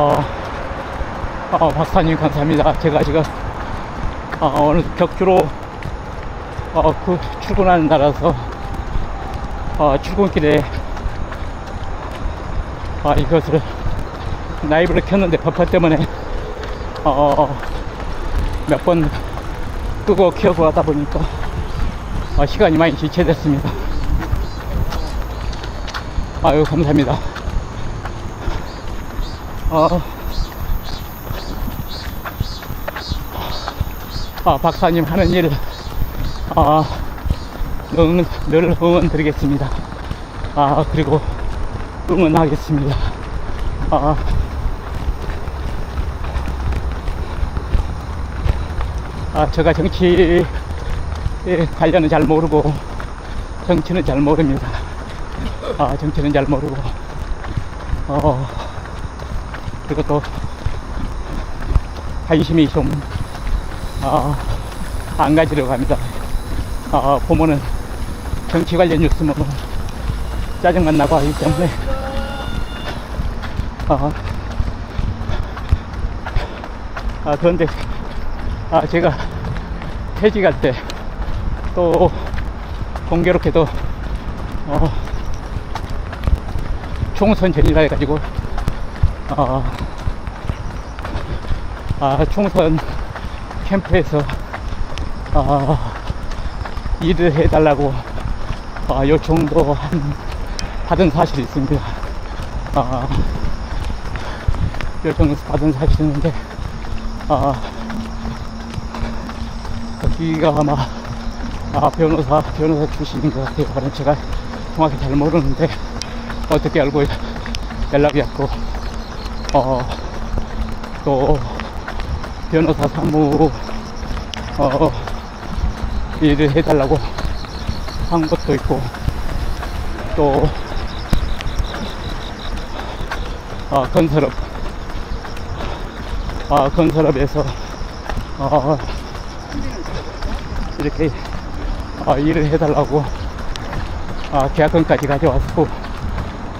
어, 박사님 감사합니다. 제가 지금 어, 오늘 격주로 어, 그 출근하는 날라서 어, 출근길에 어, 이것을 라이브를 켰는데 버퍼 때문에 어, 몇 번 끄고 켜고 하다 보니까 어, 시간이 많이 지체됐습니다. 아유 감사합니다. 어, 아, 박사님 하는 일, 아, 응, 늘 응원 드리겠습니다. 아, 그리고 응원하겠습니다. 아, 아, 제가 정치 관련은 잘 모르고, 정치는 잘 모릅니다. 아, 정치는 잘 모르고, 어, 그리고 또, 관심이 좀, 아, 안 가지려고 합니다. 아, 보면은 정치 관련 뉴스면 짜증만 나고 하기 때문에, 아, 아, 그런데, 아, 제가 퇴직할 때 또 공교롭게도, 어, 총선 전이라 해가지고, 어, 아, 총선 캠프에서 아, 일을 해달라고 아, 요청도 한, 받은 사실이 있습니다. 아, 요청 받은 사실이 있는데 아, 거기가 아마 아, 변호사 변호사 출신인 것 같아요. 그런 제가 정확히 잘 모르는데 어떻게 알고 연락이 왔고 어, 또 변호사 사무 어, 일을 해달라고 한 것도 있고 또 어, 건설업 어, 건설업에서 어, 이렇게 어, 일을 해달라고 어, 계약금까지 가져왔고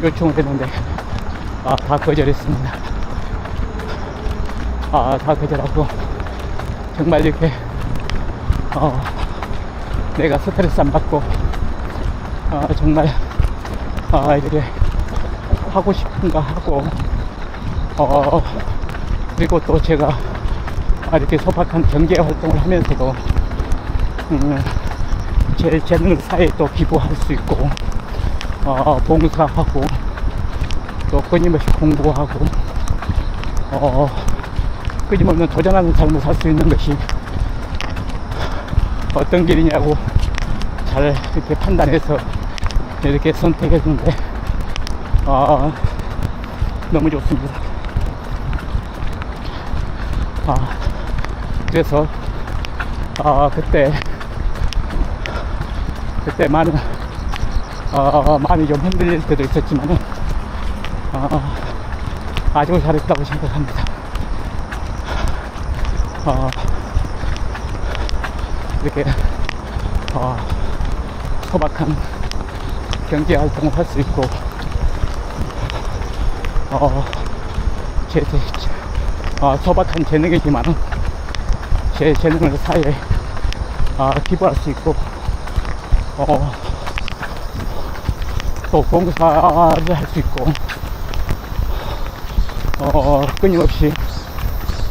요청을 했는데 아, 다 거절했습니다. 아, 다 거절하고 정말 이렇게 어, 내가 스트레스 안 받고 어, 정말 어, 이렇게 하고 싶은 거 하고 어, 그리고 또 제가 아, 이렇게 소박한 경제 활동을 하면서도 음, 제 재능을 사회에 또 기부할 수 있고 어, 봉사하고 또 끊임없이 공부하고 어, 끊임없는 도전하는 삶을 살 수 있는 것이 어떤 길이냐고 잘 이렇게 판단해서 이렇게 선택했는데 아, 너무 좋습니다. 아, 그래서 아, 그때 그때 많은 어, 마음이 좀 흔들릴 때도 있었지만은 어, 아주 잘했다고 생각합니다. 어, 이렇게 어, 소박한 경제 활동을 할 수 있고 어, 제, 제, 제 어, 소박한 재능이지만은 제 재능을 사회에 어, 기부할 수 있고 어, 또 봉사를 할 수 있고 어, 끊임없이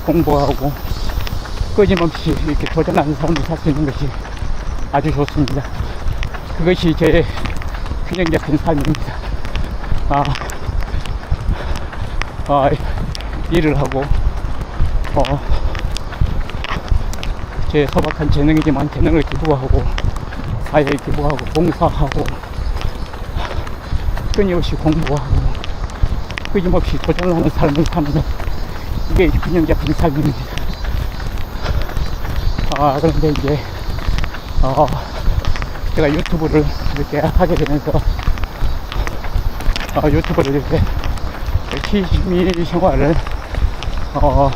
공부하고 끊임없이 이렇게 도전하는 삶을 살 수 있는 것이 아주 좋습니다. 그것이 제 균형 잡힌 삶입니다. 아, 아, 일을 하고, 어, 제 소박한 재능이지만 재능을 기부하고, 사회에 기부하고, 봉사하고, 끊임없이 공부하고, 끊임없이 도전하는 삶을 사는 것, 이게 균형 잡힌 삶입니다. 아, 그런데 이제, 어, 제가 유튜브를 이렇게 하게 되면서, 어, 유튜브를 이렇게 취미 생활을, 어,